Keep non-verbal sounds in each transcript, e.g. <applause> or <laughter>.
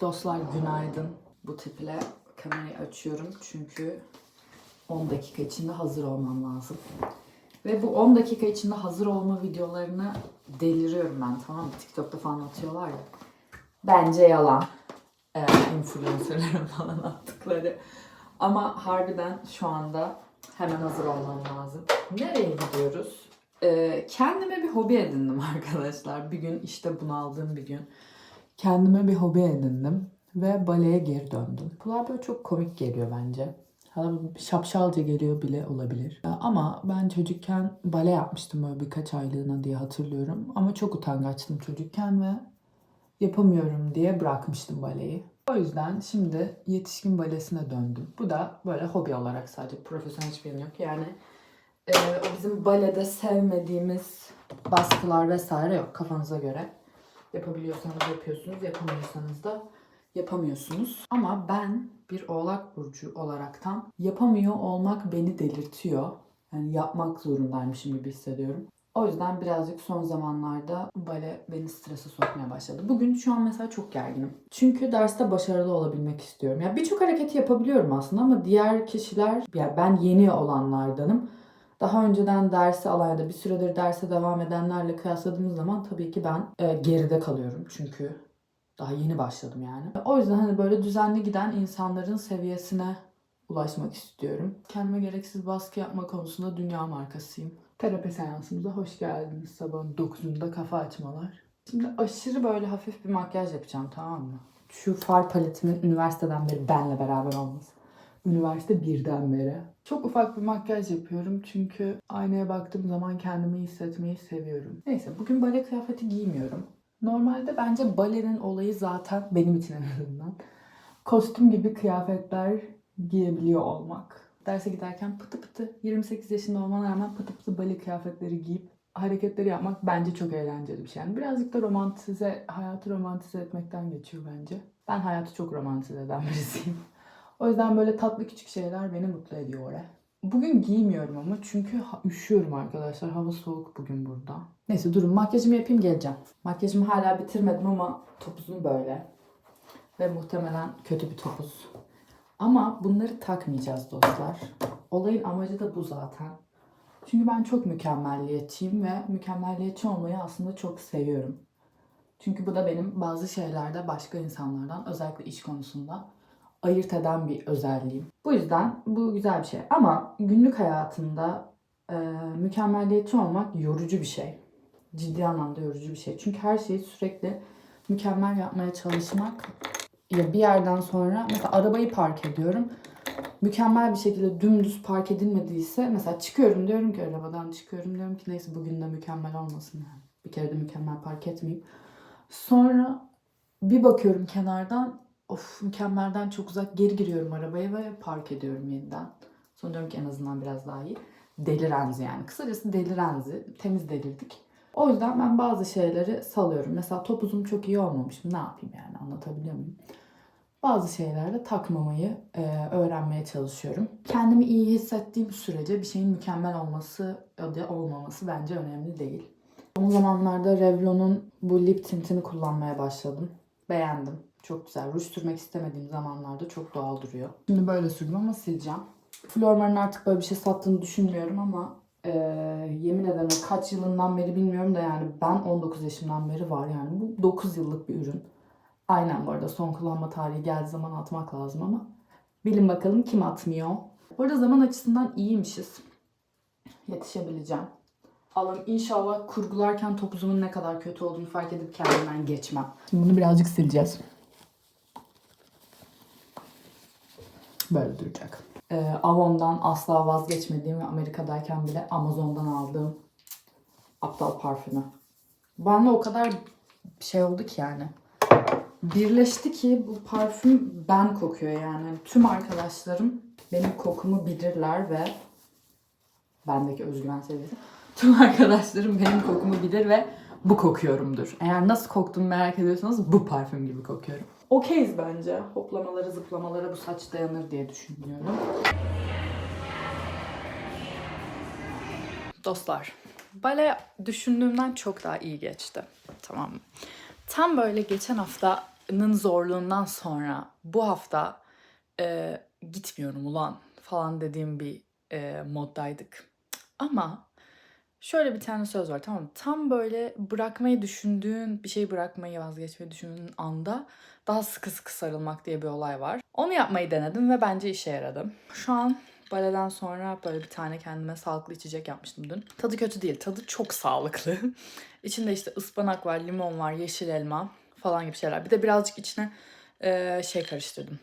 Dostlar günaydın. Bu tiple kamerayı açıyorum çünkü 10 dakika içinde hazır olmam lazım. Ve bu 10 dakika içinde hazır olma videolarını deliriyorum ben tamam mı? TikTok'ta falan atıyorlar ya. Bence yalan. Ee, influencerların <laughs> falan attıkları. Ama harbiden şu anda hemen hazır olmam lazım. Nereye gidiyoruz? Ee, kendime bir hobi edindim <laughs> arkadaşlar. Bir gün işte bunaldığım bir gün. Kendime bir hobi edindim ve baleye geri döndüm. Kulağa böyle çok komik geliyor bence. Hatta şapşalca geliyor bile olabilir. Ama ben çocukken bale yapmıştım böyle birkaç aylığına diye hatırlıyorum. Ama çok utangaçtım çocukken ve yapamıyorum diye bırakmıştım baleyi. O yüzden şimdi yetişkin balesine döndüm. Bu da böyle hobi olarak sadece profesyonel hiçbir yanı yok. Yani e, o bizim balede sevmediğimiz baskılar vesaire yok kafanıza göre. Yapabiliyorsanız yapıyorsunuz, yapamıyorsanız da yapamıyorsunuz. Ama ben bir oğlak burcu olaraktan yapamıyor olmak beni delirtiyor. Yani yapmak zorundaymışım gibi hissediyorum. O yüzden birazcık son zamanlarda bale beni strese sokmaya başladı. Bugün şu an mesela çok gerginim. Çünkü derste başarılı olabilmek istiyorum. Ya birçok hareketi yapabiliyorum aslında ama diğer kişiler, ya ben yeni olanlardanım. Daha önceden dersi alan ya bir süredir derse devam edenlerle kıyasladığımız zaman tabii ki ben e, geride kalıyorum. Çünkü daha yeni başladım yani. O yüzden hani böyle düzenli giden insanların seviyesine ulaşmak istiyorum. Kendime gereksiz baskı yapma konusunda dünya markasıyım. Terapi seansımıza hoş geldiniz. Sabahın 9'unda kafa açmalar. Şimdi aşırı böyle hafif bir makyaj yapacağım tamam mı? Şu far paletimin üniversiteden beri benle beraber olması. Üniversite birden beri. Çok ufak bir makyaj yapıyorum çünkü aynaya baktığım zaman kendimi hissetmeyi seviyorum. Neyse bugün bale kıyafeti giymiyorum. Normalde bence balerin olayı zaten benim için en azından. Kostüm gibi kıyafetler giyebiliyor olmak. Derse giderken pıtı pıtı 28 yaşında olmana rağmen pıtı pıtı bale kıyafetleri giyip hareketleri yapmak bence çok eğlenceli bir şey. Yani birazcık da romantize, hayatı romantize etmekten geçiyor bence. Ben hayatı çok romantize eden birisiyim. O yüzden böyle tatlı küçük şeyler beni mutlu ediyor oraya. Bugün giymiyorum ama çünkü üşüyorum arkadaşlar. Hava soğuk bugün burada. Neyse durun makyajımı yapayım geleceğim. Makyajımı hala bitirmedim ama topuzum böyle. Ve muhtemelen kötü bir topuz. Ama bunları takmayacağız dostlar. Olayın amacı da bu zaten. Çünkü ben çok mükemmelliyetçiyim ve mükemmelliyetçi olmayı aslında çok seviyorum. Çünkü bu da benim bazı şeylerde başka insanlardan özellikle iş konusunda ayırt eden bir özelliğim. Bu yüzden bu güzel bir şey. Ama günlük hayatında e, mükemmelliyetçi olmak yorucu bir şey. Ciddi anlamda yorucu bir şey. Çünkü her şeyi sürekli mükemmel yapmaya çalışmak ya bir yerden sonra mesela arabayı park ediyorum. Mükemmel bir şekilde dümdüz park edilmediyse mesela çıkıyorum diyorum ki arabadan çıkıyorum diyorum ki neyse bugün de mükemmel olmasın yani. Bir kere de mükemmel park etmeyeyim. Sonra bir bakıyorum kenardan of mükemmelden çok uzak geri giriyorum arabaya ve park ediyorum yeniden. Sonra diyorum ki en azından biraz daha iyi. Delirenzi yani. Kısacası delirenzi. Temiz delirdik. O yüzden ben bazı şeyleri salıyorum. Mesela topuzum çok iyi olmamış. Ne yapayım yani anlatabiliyor muyum? Bazı şeylerde takmamayı e, öğrenmeye çalışıyorum. Kendimi iyi hissettiğim sürece bir şeyin mükemmel olması ya da olmaması bence önemli değil. Son zamanlarda Revlon'un bu lip tintini kullanmaya başladım. Beğendim. Çok güzel. Ruj sürmek istemediğim zamanlarda çok doğal duruyor. Şimdi böyle sürdüm ama sileceğim. Flormar'ın artık böyle bir şey sattığını düşünmüyorum ama e, yemin ederim kaç yılından beri bilmiyorum da yani ben 19 yaşımdan beri var yani. Bu 9 yıllık bir ürün. Aynen bu arada son kullanma tarihi geldiği zaman atmak lazım ama bilin bakalım kim atmıyor. Bu arada zaman açısından iyiymişiz. Yetişebileceğim. Allah'ım inşallah kurgularken topuzumun ne kadar kötü olduğunu fark edip kendimden geçmem. Şimdi bunu birazcık sileceğiz. Böyle duracak. Ee, Avon'dan asla vazgeçmediğim ve Amerika'dayken bile Amazon'dan aldığım aptal parfümü. Bana o kadar şey oldu ki yani. Birleşti ki bu parfüm ben kokuyor yani. Tüm arkadaşlarım benim kokumu bilirler ve bendeki özgüven seviyesi. Tüm arkadaşlarım benim kokumu bilir ve bu kokuyorumdur. Eğer nasıl koktuğumu merak ediyorsanız bu parfüm gibi kokuyorum. Okeyiz bence. Hoplamalara zıplamalara bu saç dayanır diye düşünüyorum. Dostlar, bale düşündüğümden çok daha iyi geçti. Tamam mı? Tam böyle geçen hafta haftanın zorluğundan sonra bu hafta e, gitmiyorum ulan falan dediğim bir e, moddaydık. Ama şöyle bir tane söz var tamam mı? Tam böyle bırakmayı düşündüğün, bir şeyi bırakmayı vazgeçmeyi düşündüğün anda daha sıkı sıkı sarılmak diye bir olay var. Onu yapmayı denedim ve bence işe yaradı. Şu an baleden sonra böyle bir tane kendime sağlıklı içecek yapmıştım dün. Tadı kötü değil, tadı çok sağlıklı. <laughs> İçinde işte ıspanak var, limon var, yeşil elma falan gibi şeyler. Bir de birazcık içine şey karıştırdım.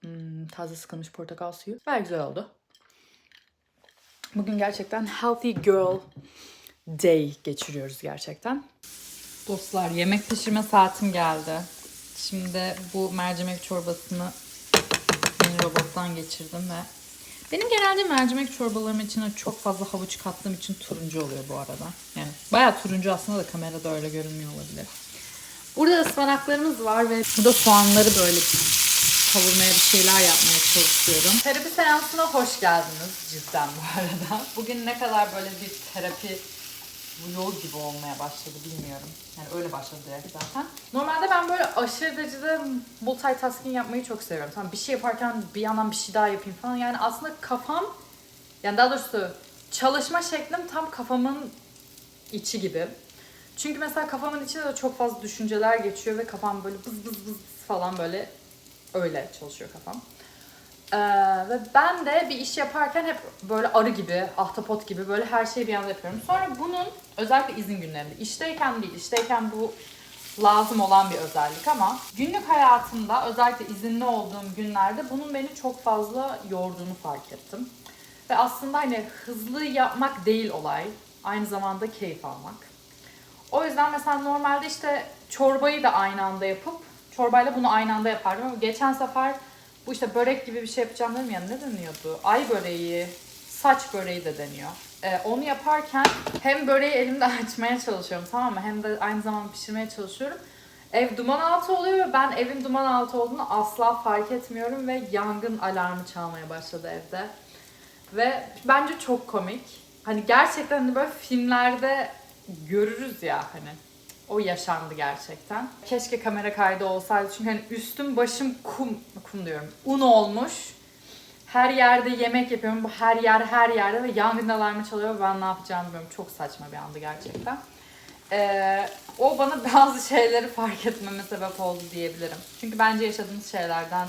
Hmm, taze sıkılmış portakal suyu. Bayağı güzel oldu. Bugün gerçekten Healthy Girl Day geçiriyoruz gerçekten. Dostlar yemek pişirme saatim geldi. Şimdi bu mercimek çorbasını yeni robottan geçirdim ve benim genelde mercimek çorbalarım içine çok fazla havuç kattığım için turuncu oluyor bu arada. Yani bayağı turuncu aslında da kamerada öyle görünmüyor olabilir. Burada ıspanaklarımız var ve burada soğanları böyle kavurmaya bir şeyler yapmaya çalışıyorum. Terapi seansına hoş geldiniz cidden bu arada. <laughs> Bugün ne kadar böyle bir terapi vlog gibi olmaya başladı bilmiyorum. Yani öyle başladı direkt zaten. Normalde ben böyle aşırı derecede multitasking yapmayı çok seviyorum. Tamam bir şey yaparken bir yandan bir şey daha yapayım falan. Yani aslında kafam yani daha doğrusu çalışma şeklim tam kafamın içi gibi. Çünkü mesela kafamın içinde de çok fazla düşünceler geçiyor ve kafam böyle bız bız bız falan böyle öyle çalışıyor kafam. Ee, ve ben de bir iş yaparken hep böyle arı gibi, ahtapot gibi böyle her şeyi bir anda yapıyorum. Sonra bunun özellikle izin günlerinde, işteyken değil, işteyken bu lazım olan bir özellik ama günlük hayatımda özellikle izinli olduğum günlerde bunun beni çok fazla yorduğunu fark ettim. Ve aslında hani hızlı yapmak değil olay, aynı zamanda keyif almak. O yüzden mesela normalde işte çorbayı da aynı anda yapıp çorbayla bunu aynı anda yapardım ama geçen sefer bu işte börek gibi bir şey yapacağım dedim ya ne deniyordu? Ay böreği, saç böreği de deniyor. Ee, onu yaparken hem böreği elimde <laughs> açmaya çalışıyorum tamam mı? Hem de aynı zamanda pişirmeye çalışıyorum. Ev duman altı oluyor ve ben evin duman altı olduğunu asla fark etmiyorum ve yangın alarmı çalmaya başladı evde. Ve bence çok komik. Hani gerçekten hani böyle filmlerde görürüz ya hani. O yaşandı gerçekten. Keşke kamera kaydı olsaydı çünkü hani üstüm başım kum, kum diyorum, un olmuş. Her yerde yemek yapıyorum. Bu her yer her yerde ve yangın alarmı çalıyor ben ne yapacağımı bilmiyorum. Çok saçma bir andı gerçekten. Ee, o bana <laughs> bazı şeyleri fark etmeme sebep oldu diyebilirim. Çünkü bence yaşadığımız şeylerden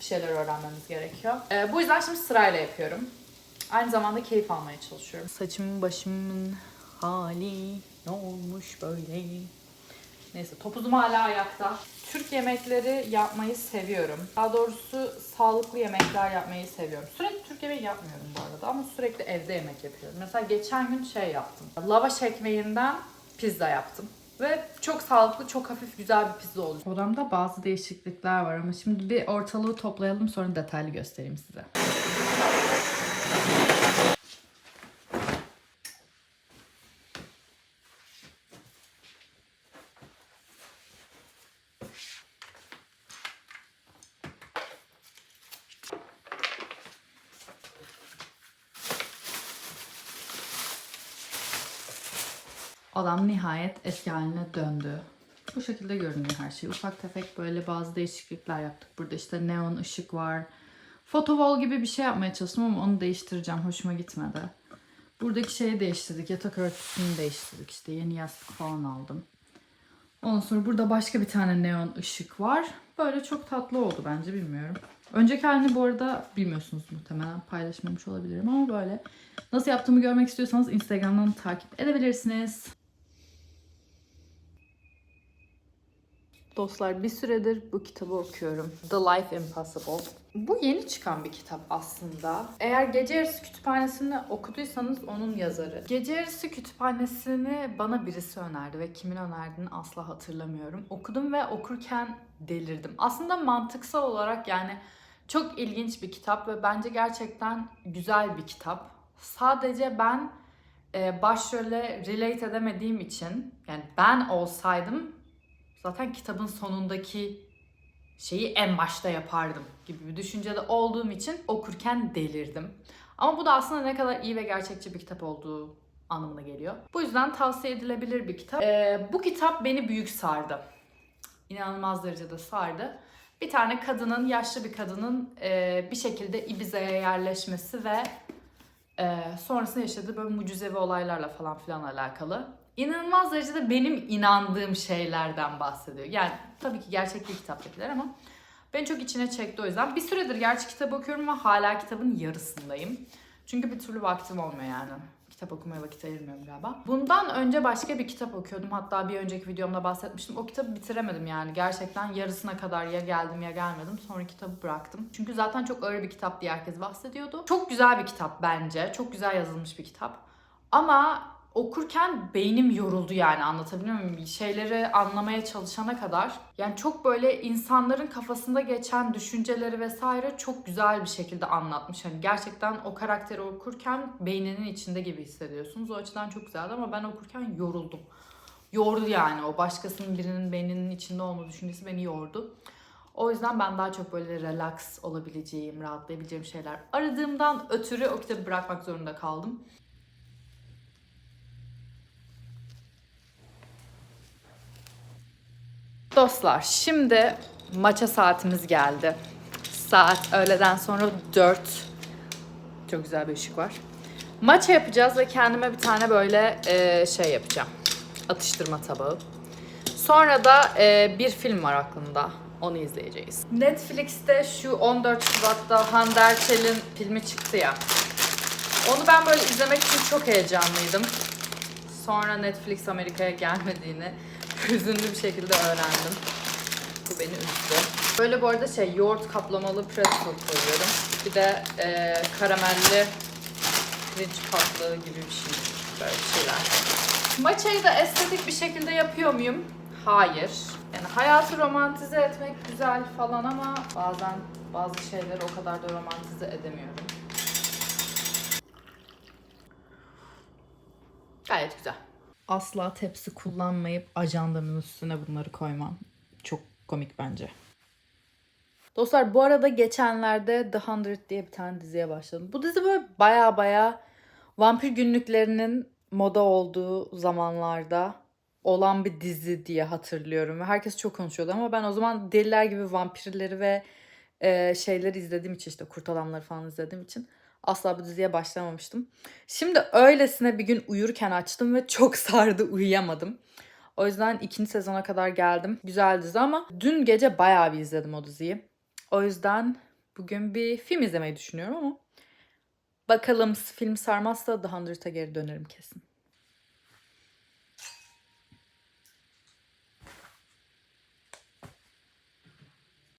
bir şeyler öğrenmemiz gerekiyor. Ee, bu yüzden şimdi sırayla yapıyorum. Aynı zamanda keyif almaya çalışıyorum. Saçımın başımın hali ne olmuş böyle? Neyse topuzum hala ayakta. Türk yemekleri yapmayı seviyorum. Daha doğrusu sağlıklı yemekler yapmayı seviyorum. Sürekli Türk yemeği yapmıyorum bu arada ama sürekli evde yemek yapıyorum. Mesela geçen gün şey yaptım. Lavaş ekmeğinden pizza yaptım. Ve çok sağlıklı, çok hafif, güzel bir pizza oldu. Odamda bazı değişiklikler var ama şimdi bir ortalığı toplayalım sonra detaylı göstereyim size. Odam nihayet eski haline döndü. Bu şekilde görünüyor her şey. Ufak tefek böyle bazı değişiklikler yaptık. Burada işte neon ışık var. Fotovol gibi bir şey yapmaya çalıştım ama onu değiştireceğim. Hoşuma gitmedi. Buradaki şeyi değiştirdik. Yatak örtüsünü değiştirdik. İşte yeni yastık falan aldım. Ondan sonra burada başka bir tane neon ışık var. Böyle çok tatlı oldu bence bilmiyorum. Önceki halini bu arada bilmiyorsunuz muhtemelen paylaşmamış olabilirim ama böyle. Nasıl yaptığımı görmek istiyorsanız Instagram'dan takip edebilirsiniz. Dostlar bir süredir bu kitabı okuyorum. The Life Impossible. Bu yeni çıkan bir kitap aslında. Eğer Gece Yarısı Kütüphanesi'ni okuduysanız onun yazarı. Gece Yarısı Kütüphanesi'ni bana birisi önerdi ve kimin önerdiğini asla hatırlamıyorum. Okudum ve okurken delirdim. Aslında mantıksal olarak yani çok ilginç bir kitap ve bence gerçekten güzel bir kitap. Sadece ben e, başrole relate edemediğim için yani ben olsaydım zaten kitabın sonundaki şeyi en başta yapardım gibi bir düşüncede olduğum için okurken delirdim. Ama bu da aslında ne kadar iyi ve gerçekçi bir kitap olduğu anlamına geliyor. Bu yüzden tavsiye edilebilir bir kitap. Ee, bu kitap beni büyük sardı. inanılmaz derecede sardı. Bir tane kadının, yaşlı bir kadının e, bir şekilde Ibiza'ya yerleşmesi ve e, sonrasında yaşadığı böyle mucizevi olaylarla falan filan alakalı. İnanılmaz derecede benim inandığım şeylerden bahsediyor. Yani tabii ki gerçek değil kitaptakiler ama beni çok içine çekti o yüzden. Bir süredir gerçi kitap okuyorum ve hala kitabın yarısındayım. Çünkü bir türlü vaktim olmuyor yani. Kitap okumaya vakit ayırmıyorum galiba. Bundan önce başka bir kitap okuyordum. Hatta bir önceki videomda bahsetmiştim. O kitabı bitiremedim yani. Gerçekten yarısına kadar ya geldim ya gelmedim. Sonra kitabı bıraktım. Çünkü zaten çok ağır bir kitap diye herkes bahsediyordu. Çok güzel bir kitap bence. Çok güzel yazılmış bir kitap. Ama okurken beynim yoruldu yani anlatabiliyor muyum? Şeyleri anlamaya çalışana kadar. Yani çok böyle insanların kafasında geçen düşünceleri vesaire çok güzel bir şekilde anlatmış. Hani gerçekten o karakteri okurken beyninin içinde gibi hissediyorsunuz. O açıdan çok güzeldi ama ben okurken yoruldum. Yordu yani o başkasının birinin beyninin içinde olma düşüncesi beni yordu. O yüzden ben daha çok böyle relax olabileceğim, rahatlayabileceğim şeyler aradığımdan ötürü o kitabı bırakmak zorunda kaldım. Dostlar şimdi maça saatimiz geldi. Saat öğleden sonra 4. Çok güzel bir ışık var. Maça yapacağız ve kendime bir tane böyle e, şey yapacağım. Atıştırma tabağı. Sonra da e, bir film var aklımda. Onu izleyeceğiz. Netflix'te şu 14 Şubat'ta Hande Erçel'in filmi çıktı ya. Onu ben böyle izlemek için çok heyecanlıydım. Sonra Netflix Amerika'ya gelmediğini hüzünlü bir şekilde öğrendim. Bu beni üzdü. Böyle bu arada şey yoğurt kaplamalı pretzel koyuyorum. Bir de e, karamelli pirinç patlığı gibi bir şey. Böyle şeyler. Maçayı da estetik bir şekilde yapıyor muyum? Hayır. Yani hayatı romantize etmek güzel falan ama bazen bazı şeyleri o kadar da romantize edemiyorum. Gayet güzel. Asla tepsi kullanmayıp ajandamın üstüne bunları koymam. Çok komik bence. Dostlar bu arada geçenlerde The Hundred diye bir tane diziye başladım. Bu dizi böyle baya baya vampir günlüklerinin moda olduğu zamanlarda olan bir dizi diye hatırlıyorum. Ve herkes çok konuşuyordu ama ben o zaman deliler gibi vampirleri ve e, şeyleri izlediğim için işte kurt adamları falan izlediğim için asla bu diziye başlamamıştım. Şimdi öylesine bir gün uyurken açtım ve çok <laughs> sardı uyuyamadım. O yüzden ikinci sezona kadar geldim. Güzel dizi ama dün gece bayağı bir izledim o diziyi. O yüzden bugün bir film izlemeyi düşünüyorum ama bakalım film sarmazsa The Hundred'a geri dönerim kesin.